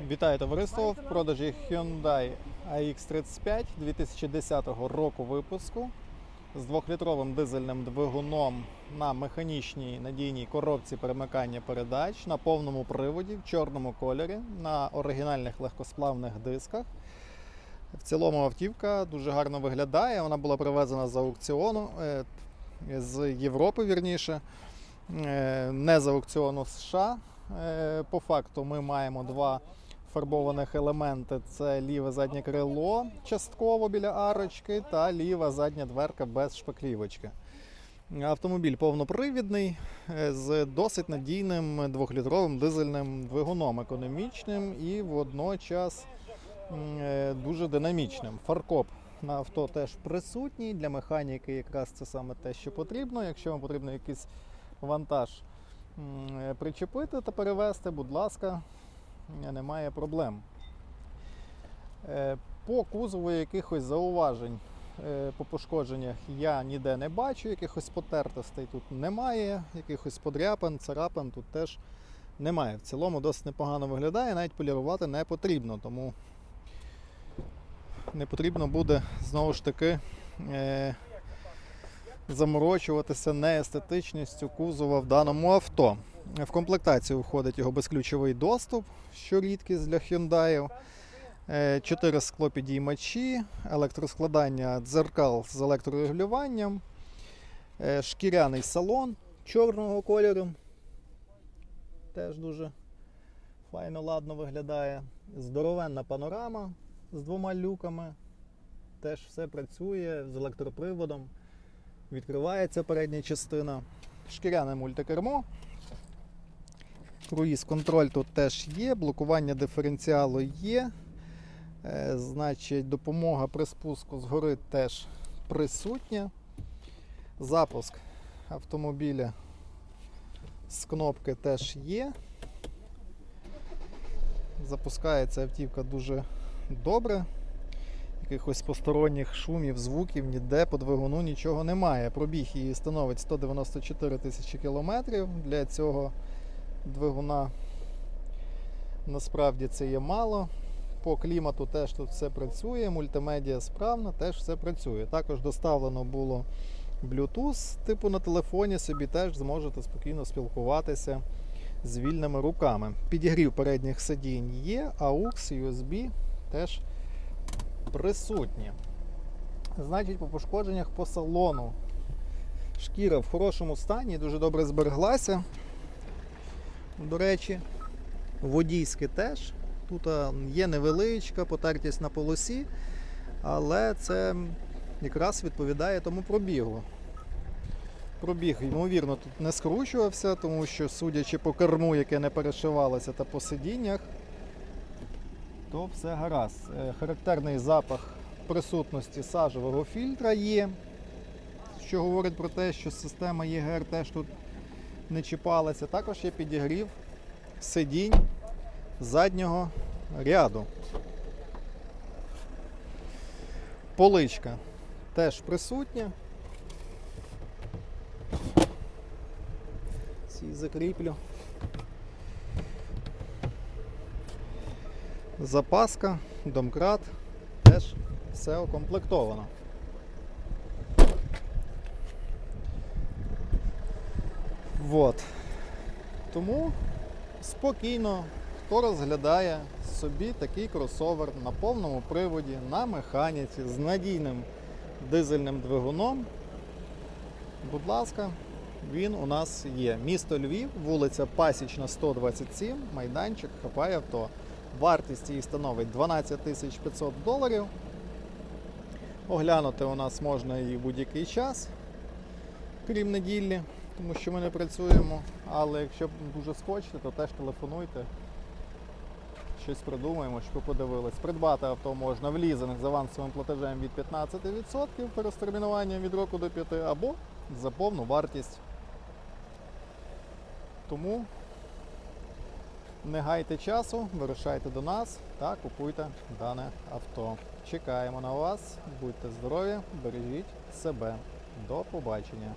Вітаю товариство в продажі Hyundai AX35 2010 року випуску з 2-літровим дизельним двигуном на механічній надійній коробці перемикання передач на повному приводі в чорному кольорі на оригінальних легкосплавних дисках. В цілому автівка дуже гарно виглядає. Вона була привезена з аукціону е, з Європи, вірніше, е, не з аукціону США. Е, По факту ми маємо два фарбованих елементи: це ліве заднє крило частково біля арочки та ліва задня дверка без шпаклівочки. Автомобіль повнопривідний е, з досить надійним двохлітровим дизельним двигуном, економічним і водночас е, дуже динамічним. Фаркоп на авто теж присутній. Для механіки якраз це саме те, що потрібно. Якщо вам потрібно якийсь вантаж е, причепити та перевезти, будь ласка, немає проблем. Е, По кузову якихось зауважень е, по пошкодженнях я ніде не бачу, якихось потертостей тут немає, якихось подряпин, царапин тут теж немає. В цілому досить непогано виглядає, навіть полірувати не потрібно, тому не потрібно буде знову ж таки е, заморочуватися неестетичністю кузова в даному авто. В комплектацію входить його безключовий доступ, що рідкість для Hyundai. Е, Чотири склопідіймачі, електроскладання дзеркал з електрорегулюванням, е, шкіряний салон чорного кольору. Теж дуже файно ладно виглядає. Здоровенна панорама з двома люками. Теж все працює з електроприводом. Відкривається передня частина. Шкіряне мультикермо. Круїз контроль тут теж є, блокування диференціалу є. Е, Значить, допомога при спуску згори теж присутня. Запуск автомобіля з кнопки теж є. Запускається автівка дуже добре. Якихось посторонніх шумів, звуків ніде по двигуну нічого немає. Пробіг її становить 194 тисячі кілометрів. Для цього двигуна насправді це є мало. По клімату теж тут все працює, мультимедіа справна, теж все працює. Також доставлено було Bluetooth, типу на телефоні собі теж зможете спокійно спілкуватися з вільними руками. Підігрів передніх сидінь є, AUX, USB теж присутні. Значить, по пошкодженнях по салону. Шкіра в хорошому стані, дуже добре збереглася. До речі, водійське теж. Тут є невеличка потертість на полосі, але це якраз відповідає тому пробігу. Пробіг, ймовірно, тут не скручувався, тому що, судячи по керму, яке не перешивалося, та по сидіннях, то все гаразд. Е, Характерний запах присутності сажевого фільтра є, що говорить про те, що система ЄГР теж тут не чіпалася. Також є підігрів сидінь заднього ряду. Поличка теж присутня. Ці закріплю. Запаска, домкрат, теж все укомплектовано. Вот. Тому спокійно, хто розглядає собі такий кросовер на повному приводі, на механіці з надійним дизельним двигуном. Будь ласка, він у нас є. Місто Львів, вулиця Пасічна, 127, майданчик хапає авто. Вартість її становить 12 500 доларів. Оглянути у нас можна її в будь-який час, крім неділі, тому що ми не працюємо. Але якщо дуже схочете, то теж телефонуйте. Щось придумаємо, щоб подивились. Придбати авто можна в лізинг з авансовим платежем від 15% перестермінуванням від року до 5 або за повну вартість. Тому не гайте часу, вирушайте до нас та купуйте дане авто. Чекаємо на вас, будьте здорові, бережіть себе. До побачення.